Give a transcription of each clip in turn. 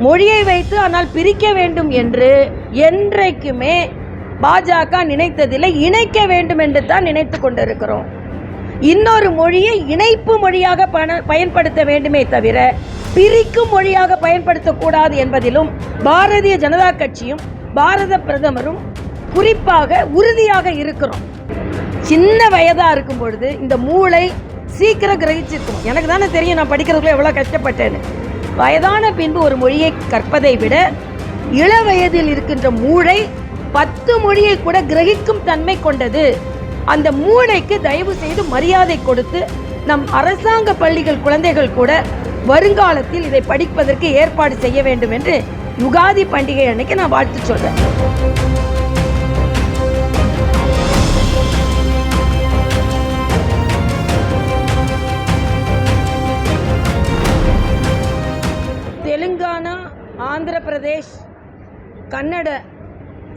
மொழியை வைத்து ஆனால் பிரிக்க வேண்டும் என்று என்றைக்குமே பாஜக நினைத்ததில்லை இணைக்க வேண்டும் என்று தான் நினைத்து கொண்டிருக்கிறோம். இன்னொரு மொழியை இணைப்பு மொழியாக பண- பயன்படுத்த வேண்டுமே தவிர பிரிக்கும் மொழியாக பயன்படுத்தக்கூடாது என்பதிலும் பாரதிய ஜனதா கட்சியும் பாரத பிரதமரும் குறிப்பாக உறுதியாக இருக்கிறோம். சின்ன வயதாக இருக்கும் பொழுது இந்த மூளை சீக்கிரம் கிரகிச்சிருக்கும். எனக்கு தானே தெரியும் நான் படிக்கிறதுக்குள்ள எவ்வளோ கஷ்டப்பட்டேன்னு. வயதான பின்பு ஒரு மொழியை கற்பதை விட இள வயதில் இருக்கின்ற மூளை பத்து மொழியை கூட கிரகிக்கும் தன்மை கொண்டது. அந்த மூளைக்கு தயவு செய்து மரியாதை கொடுத்து நம் அரசாங்க பள்ளிகள் குழந்தைகள் கூட வருங்காலத்தில் இதை படிப்பதற்கு ஏற்பாடு செய்ய வேண்டும் என்று யுகாதி பண்டிகை அன்னைக்கு நான் வாழ்த்து சொல்றேன். ஆந்திர பிரதேஷ் கன்னட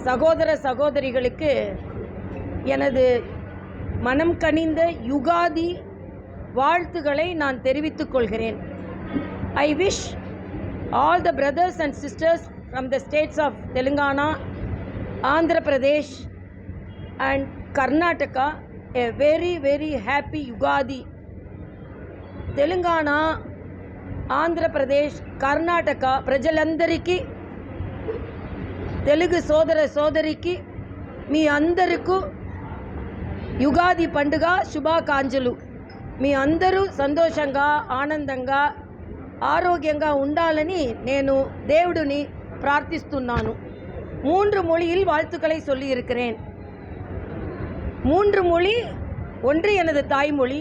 சகோதர சகோதரிகளுக்கு எனது மனம் கனிந்த யுகாதி வாழ்த்துக்களை நான் தெரிவித்துக் கொள்கிறேன். I wish all the brothers and sisters from the states of Telangana Andhra Pradesh and Karnataka a very very happy Ugadi Telangana Andhra Pradesh Karnataka ప్రజలందరికీ తెలుగు సోదర సోదరికి మీ అందరికీ యుగాది పండుగ శుభాకాంక్షలు మీ అందరూ సంతోషంగా ఆనందంగా ఆరోగ్యంగా ఉండాలని నేను దేవుడిని ప్రార్థిస్తున్నాను மூன்று மொழியில் வாழ்த்துக்களை சொல்லியிருக்கிறேன் மூன்று மொழி ஒன்று எனது தாய்மொழி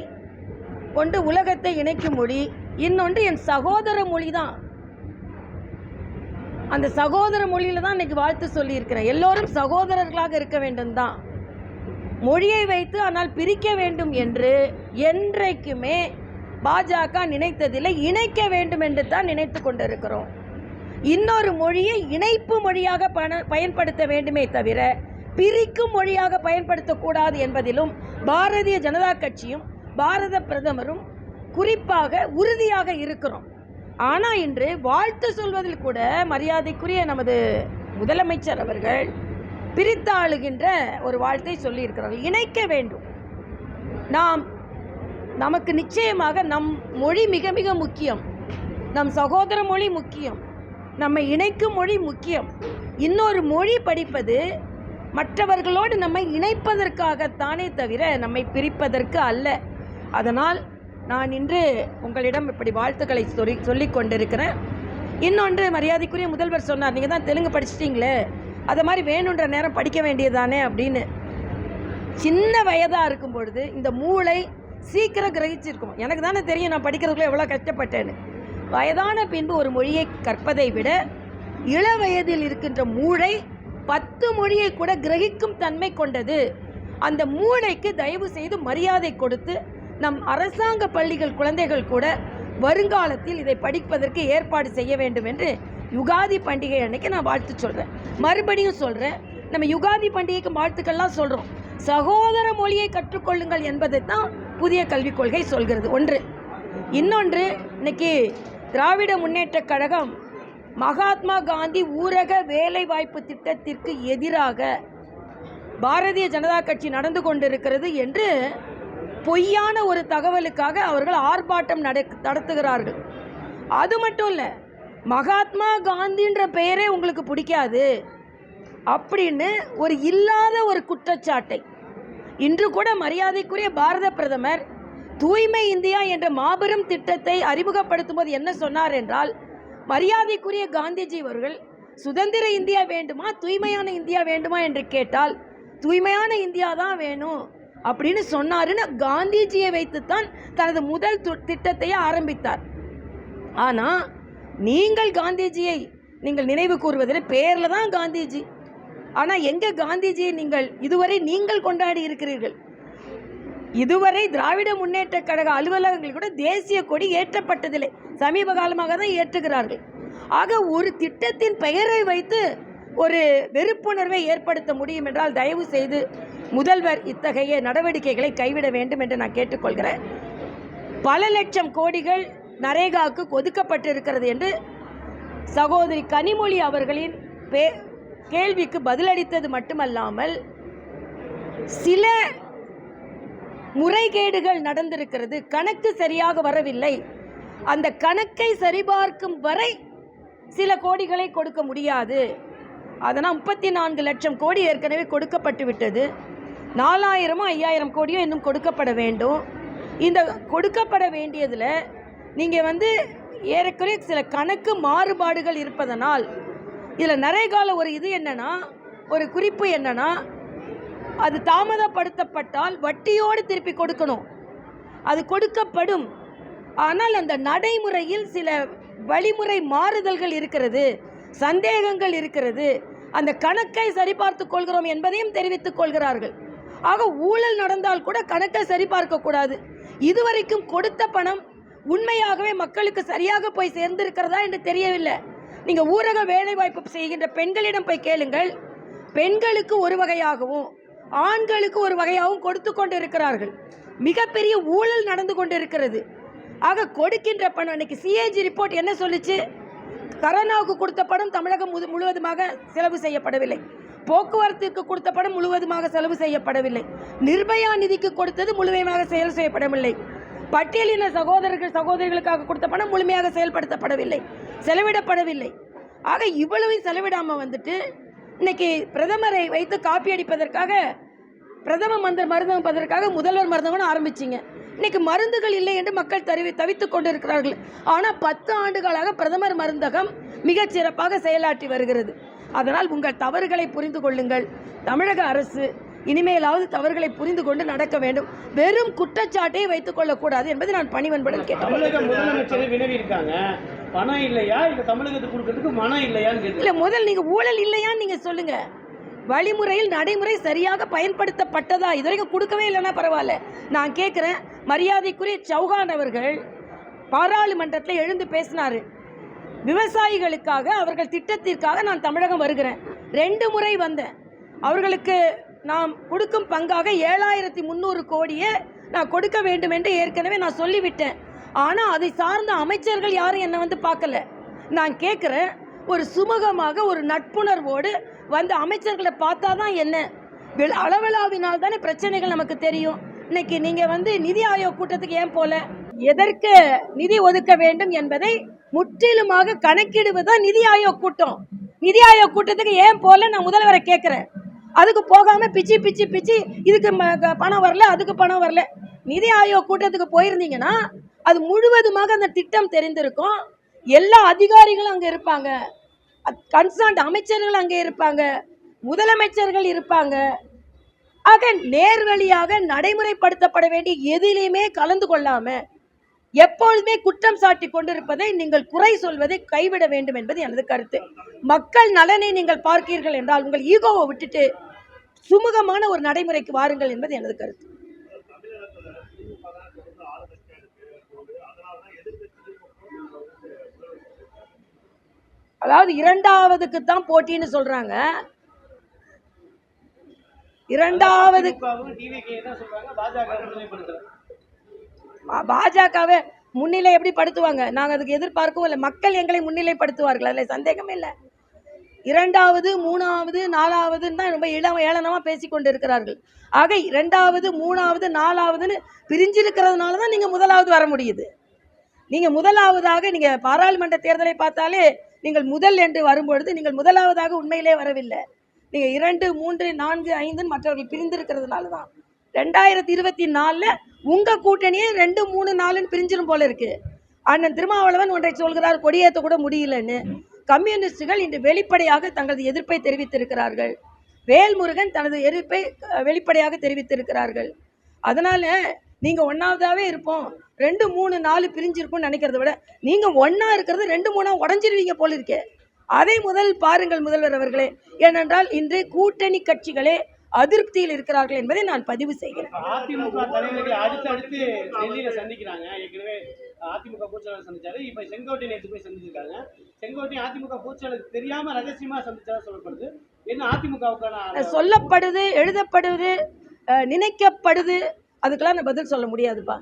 ஒன்று உலகத்தை இணைக்கும் மொழி இன்னொன்று என் சகோதர மொழி தான் அந்த சகோதர மொழியில தான் இன்னைக்கு வாழ்த்து சொல்லியிருக்கிறேன். எல்லோரும் சகோதரர்களாக இருக்க வேண்டும் தான் மொழியை வைத்து ஆனால் பிரிக்க வேண்டும் என்று என்றைக்குமே பாஜக நினைத்ததில்லை இணைக்க வேண்டும் என்று தான் நினைத்து கொண்டிருக்கிறோம். இன்னொரு மொழியை இணைப்பு மொழியாக பண- பயன்படுத்த வேண்டுமே தவிர பிரிக்கும் மொழியாக பயன்படுத்தக்கூடாது என்பதிலும் பாரதிய ஜனதா கட்சியும் பாரத பிரதமரும் குறிப்பாக உறுதியாக இருக்கிறோம். ஆனால் இன்று வாழ்த்து சொல்வதில் கூட மரியாதைக்குரிய நமது முதலமைச்சர் அவர்கள் பிரித்தாளுகின்ற ஒரு வாழ்த்தை சொல்லியிருக்கிறார்கள். இணைக்க வேண்டும். நாம் நமக்கு நிச்சயமாக நம் மொழி மிக மிக முக்கியம். நம் சகோதர மொழி முக்கியம். நம்மை இணைக்கும் மொழி முக்கியம். இன்னொரு மொழி படிப்பது மற்றவர்களோடு நம்மை இணைப்பதற்காகத்தானே தவிர நம்மை பிரிப்பதற்கு அல்ல. அதனால் நான் இன்று உங்களிடம் இப்படி வாழ்த்துக்களை சொல்லி சொல்லி கொண்டிருக்கிறேன். இன்னொன்று மரியாதைக்குரிய முதல்வர் சொன்னார் நீங்கள் தான் தெலுங்கு படிச்சிட்டிங்களே அதை மாதிரி வேணுன்ற நேரம் படிக்க வேண்டியதானே அப்படின்னு. சின்ன வயதாக இருக்கும் பொழுது இந்த மூளை சீக்கிரம் கிரகிச்சிருக்கும். எனக்கு தானே தெரியும் நான் படிக்கிறதுக்குள்ள எவ்வளோ கஷ்டப்பட்டேன்னு. வயதான பின்பு ஒரு மொழியை கற்பதை விட இள வயதில் இருக்கின்ற மூளை பத்து மொழியை கூட கிரகிக்கும் தன்மை கொண்டது. அந்த மூளைக்கு தயவு செய்து மரியாதை கொடுத்து நம் அரசாங்க பள்ளிகள் குழந்தைகள் கூட வருங்காலத்தில் இதை படிப்பதற்கு ஏற்பாடு செய்ய வேண்டும் என்று யுகாதி பண்டிகை அன்னைக்கு நான் வாழ்த்து சொல்கிறேன் மறுபடியும் சொல்கிறேன் நம்ம யுகாதி பண்டிகைக்கு வாழ்த்துக்கள்லாம் சொல்கிறோம் சகோதர மொழியை கற்றுக்கொள்ளுங்கள் என்பதை தான் புதிய கல்விக் கொள்கை சொல்கிறது. ஒன்று. இன்னொன்று இன்னைக்கு திராவிட முன்னேற்றக் கழகம் மகாத்மா காந்தி ஊரக வேலைவாய்ப்பு திட்டத்திற்கு எதிராக பாரதிய ஜனதா கட்சி நடந்து கொண்டிருக்கிறது என்று பொய்யான ஒரு தகவலுக்காக அவர்கள் ஆர்ப்பாட்டம் நட நடத்துகிறார்கள். அது மட்டும் இல்லை மகாத்மா காந்தின்ற பெயரே உங்களுக்கு பிடிக்காது அப்படின்னு ஒரு இல்லாத ஒரு குற்றச்சாட்டை. இன்று கூட மரியாதைக்குரிய பாரத பிரதமர் தூய்மை இந்தியா என்ற மாபெரும் திட்டத்தை அறிமுகப்படுத்தும் போது என்ன சொன்னார் என்றால் மரியாதைக்குரிய காந்திஜி அவர்கள் சுதந்திர இந்தியா வேண்டுமா தூய்மையான இந்தியா வேண்டுமா என்று கேட்டால் தூய்மையான இந்தியா தான் வேணும் அப்படின்னு சொன்னாருன்னு காந்திஜியை வைத்துத்தான் தனது முதல் திட்டத்தையே ஆரம்பித்தார். ஆனால் நீங்கள் காந்திஜியை நீங்கள் நினைவு கூறுவதில் பேரில் தான் காந்திஜி. ஆனால் எங்கே காந்திஜியை நீங்கள் இதுவரை நீங்கள் கொண்டாடி இருக்கிறீர்கள்? இதுவரை திராவிட முன்னேற்ற கழக அலுவலகங்கள் கூட தேசிய கொடி ஏற்றப்பட்டதில்லை. சமீப காலமாக தான் ஏற்றுகிறார்கள். ஆக ஒரு திட்டத்தின் பெயரை வைத்து ஒரு வெறுப்புணர்வை ஏற்படுத்த முடியும் என்றால் தயவு செய்து முதல்வர் இத்தகைய நடவடிக்கைகளை கைவிட வேண்டும் என்று நான் கேட்டுக்கொள்கிறேன். பல லட்சம் கோடிகள் நரேகாக்கு கொதுக்கப்பட்டிருக்கிறது என்று சகோதரி கனிமொழி அவர்களின் பே கேள்விக்கு பதிலளித்தது மட்டுமல்லாமல் சில முறைகேடுகள் நடந்திருக்கிறது. கணக்கு சரியாக வரவில்லை. அந்த கணக்கை சரிபார்க்கும் வரை சில கோடிகளை கொடுக்க முடியாது. அதனால் முப்பத்தி நான்கு லட்சம் கோடி ஏற்கனவே கொடுக்கப்பட்டு விட்டது நாலாயிரமோ ஐயாயிரம் கோடியோ இன்னும் கொடுக்கப்பட வேண்டும். இந்த கொடுக்கப்பட வேண்டியதில் நீங்கள் வந்து ஏறக்குறைய சில கணக்கு மாறுபாடுகள் இருப்பதனால் இதில் நரேகால ஒரு இது என்னன்னா ஒரு குறிப்பு என்னென்னா அது தாமதப்படுத்தப்பட்டால் வட்டியோடு திருப்பி கொடுக்கணும். அது கொடுக்கப்படும். ஆனால் அந்த நடைமுறையில் சில வழிமுறை மாறுதல்கள் இருக்கிறது சந்தேகங்கள் இருக்கிறது. அந்த கணக்கை சரிபார்த்துக் கொள்கிறோம் என்பதையும் தெரிவித்துக் கொள்கிறார்கள். ஆக ஊழல் நடந்தால் கூட கணக்கை சரிபார்க்கக்கூடாது. இதுவரைக்கும் கொடுத்த பணம் உண்மையாகவே மக்களுக்கு சரியாக போய் சேர்ந்திருக்கிறதா என்று தெரியவில்லை. நீங்கள் ஊரக வேலைவாய்ப்பு செய்கின்ற பெண்களிடம் போய் கேளுங்கள். பெண்களுக்கு ஒரு வகையாகவும் ஆண்களுக்கு ஒரு வகையாகவும் கொடுத்து கொண்டு இருக்கிறார்கள் மிகப்பெரிய ஊழல் நடந்து கொண்டு இருக்கிறது ஆக கொடுக்கின்ற பணம் இன்னைக்கு சிஏஜி ரிப்போர்ட் என்ன சொல்லிச்சு? கரோனாவுக்கு கொடுத்த பணம் தமிழகம் முழுவதுமாக செலவு செய்யப்படவில்லை. போக்குவரத்துக்கு கொடுத்த பணம் முழுவதுமாக செலவு செய்யப்படவில்லை. நிர்பயா நிதிக்கு கொடுத்தது முழுமையாக செயல் செய்யப்படவில்லை. பட்டியலின சகோதரர்கள் சகோதரிகளுக்காக கொடுத்த பணம் முழுமையாக செயல்படுத்தப்படவில்லை. செலவிடப்படவில்லை. ஆக இவ்வளவு செலவிடாமல் வந்துட்டு இன்னைக்கு பிரதமரை வைத்து காப்பி அடிப்பதற்காக பிரதம மந்திர மருந்தகப்பதற்காக முதல்வர் மருந்தகம்னு ஆரம்பிச்சிங்க. இன்னைக்கு மருந்துகள் இல்லை என்று மக்கள் தருவி தவித்துக் கொண்டிருக்கிறார்கள். ஆனால் பத்து ஆண்டுகளாக பிரதமர் மருந்தகம் மிகச் சிறப்பாக செயலாற்றி வருகிறது. அதனால் உங்கள் தவறுகளை புரிந்து கொள்ளுங்கள். தமிழக அரசு இனிமேலாவது தவறுகளை புரிந்து கொண்டு நடக்க வேண்டும். வெறும் குற்றச்சாட்டை வைத்துக் கொள்ளக்கூடாது என்பதை நான் பணிவன்புடன் கேட்டேன் பணம் இல்லையா? இல்ல தமிழகத்துக்கு கொடுக்கறதுக்கு மனம் இல்லையான்னு இல்ல முதல் நீங்க ஊழல் இல்லையான்னு நீங்க சொல்லுங்க. வழிமுறையில் நடைமுறை சரியாக பயன்படுத்தப்பட்டதா? இதுவரைக்கும் கொடுக்கவே இல்லைன்னா பரவாயில்ல. நான் கேட்குறேன் மரியாதைக்குரிய சௌகான் அவர்கள் பாராளுமன்றத்தில் எழுந்து பேசினாரு. விவசாயிகளுக்காக அவர்கள் திட்டத்திற்காக நான் தமிழகம் வருகிறேன். ரெண்டு முறை வந்தேன். அவர்களுக்கு நாம் கொடுக்கும் பங்காக ஏழாயிரத்தி முந்நூறு கோடியை நான் கொடுக்க வேண்டும் என்று ஏற்கனவே நான் சொல்லிவிட்டேன். ஆனால் அதை சார்ந்த அமைச்சர்கள் யாரும் என்னை வந்து பார்க்கல. நான் கேட்குறேன் ஒரு சுமூகமாக ஒரு நட்புணர்வோடு வந்து அமைச்சர்களை பார்த்தா தான் என்ன? வில்- அளவலாவினால் தானே பிரச்சனைகள் நமக்கு தெரியும். இன்னைக்கு நீங்கள் வந்து நிதி ஆயோக் கூட்டத்துக்கு ஏன் போல? எதற்கு நிதி ஒதுக்க வேண்டும் என்பதை முற்றிலுமாக கணக்கிடுவதுதான் நிதி ஆயோக் கூட்டம். நிதி ஆயோக் கூட்டத்துக்கு ஏன் போல நான் முதல்வரை கேட்குறேன். அதுக்கு போகாம பிச்சு பிச்சு பிச்சு இதுக்கு ம- க- பணம் வரல அதுக்கு பணம் வரல. நிதி ஆயோக் கூட்டத்துக்கு போயிருந்தீங்கன்னா அது முழுவதுமாக அந்த திட்டம் தெரிந்திருக்கும். எல்லா அதிகாரிகளும் அங்கே இருப்பாங்க. கன்சர்ன்ட் அமைச்சர்கள் அங்கே இருப்பாங்க. முதலமைச்சர்கள் இருப்பாங்க. ஆக நேர்வழியாக நடைமுறைப்படுத்தப்பட வேண்டிய எதிலையுமே கலந்து கொள்ளாமல் எப்பொழுதுமே குற்றம் சாட்டி கொண்டிருப்பதை நீங்கள் குறை சொல்வதை கைவிட வேண்டும் என்பது எனது கருத்து. மக்கள் நலனை நீங்கள் பார்க்கிறீர்கள் என்றால் உங்கள் ஈகோவை விட்டுட்டு சுமூகமான ஒரு நடைமுறைக்கு வாருங்கள் என்பது எனது கருத்து. அதாவது இரண்டாவதுக்கு தான் போட்டின்னு சொல்றாங்க. இரண்டாவது டிவிகே தான் சொல்றாங்க பாஜக முன்னிலைப்படுத்துறாங்க பா- பாஜகவை முன்னிலை எப்படி படுத்துவாங்க? நாங்கள் அதுக்கு எதிர்பார்க்கவும் இல்லை. மக்கள் எங்களை முன்னிலைப்படுத்துவார்கள் அதில் சந்தேகமே இல்லை. இரண்டாவது மூணாவது நாலாவதுன்னு தான் ரொம்ப இளம் ஏளனமாக பேசி கொண்டு இருக்கிறார்கள் ஆக இரண்டாவது மூணாவது நாலாவதுன்னு பிரிஞ்சிருக்கிறதுனால தான் நீங்கள் முதலாவது வர முடியுது. நீங்கள் முதலாவதாக நீங்கள் பாராளுமன்ற தேர்தலை பார்த்தாலே நீங்கள் முதல் என்று வரும்பொழுது நீங்கள் முதலாவதாக உண்மையிலே வரவில்லை. நீங்கள் இரண்டு மூன்று நான்கு ஐந்துன்னு மற்றவர்கள் பிரிந்திருக்கிறதுனால தான். ரெண்டாயிரத்தி இருபத்தி நாலில் உங்கள் கூட்டணியே ரெண்டு மூணு நாலுன்னு பிரிஞ்சிடும் போல இருக்குது அண்ணன் திருமாவளவன் ஒன்றை சொல்கிறார் கொடியேற்ற கூட முடியலன்னு. கம்யூனிஸ்டுகள் இன்று வெளிப்படையாக தங்களது எதிர்ப்பை தெரிவித்திருக்கிறார்கள். வேல்முருகன் தனது எதிர்ப்பை வெளிப்படையாக தெரிவித்திருக்கிறார்கள். அதனால் நீங்கள் ஒன்றாவதாகவே இருப்போம். ரெண்டு மூணு நாலு பிரிஞ்சிருக்கும்னு நினைக்கிறத விட நீங்கள் ஒன்றா இருக்கிறது ரெண்டு மூணாக உடஞ்சிருவீங்க போல இருக்கே. அதை முதல் பாருங்கள் முதல்வர் அவர்களே. ஏனென்றால் இன்று கூட்டணி கட்சிகளே அதிருப்தியில் இருக்கிறார்கள் என்பதை நான் பதிவு செய்கிறேன். அதிமுக தலைவர்கள் அடுத்து அடுத்து டெல்லியில சந்திக்கிறாங்க. ஏற்கனவே அதிமுக பொதுச்செயலாளர் சந்திச்சாரு. இப்ப செங்கோட்டை நேற்று போய் சந்திச்சிருக்காங்க. செங்கோட்டை அதிமுக பொதுச்செயலாளருக்கு தெரியாம ரகசியமா சந்திச்சதா சொல்லப்படுது. என்ன அதிமுகவுக்கான சொல்லப்படுது எழுதப்படுது நினைக்கப்படுது. அதுக்கெல்லாம் நான் பதில் சொல்ல முடியாதுப்பா.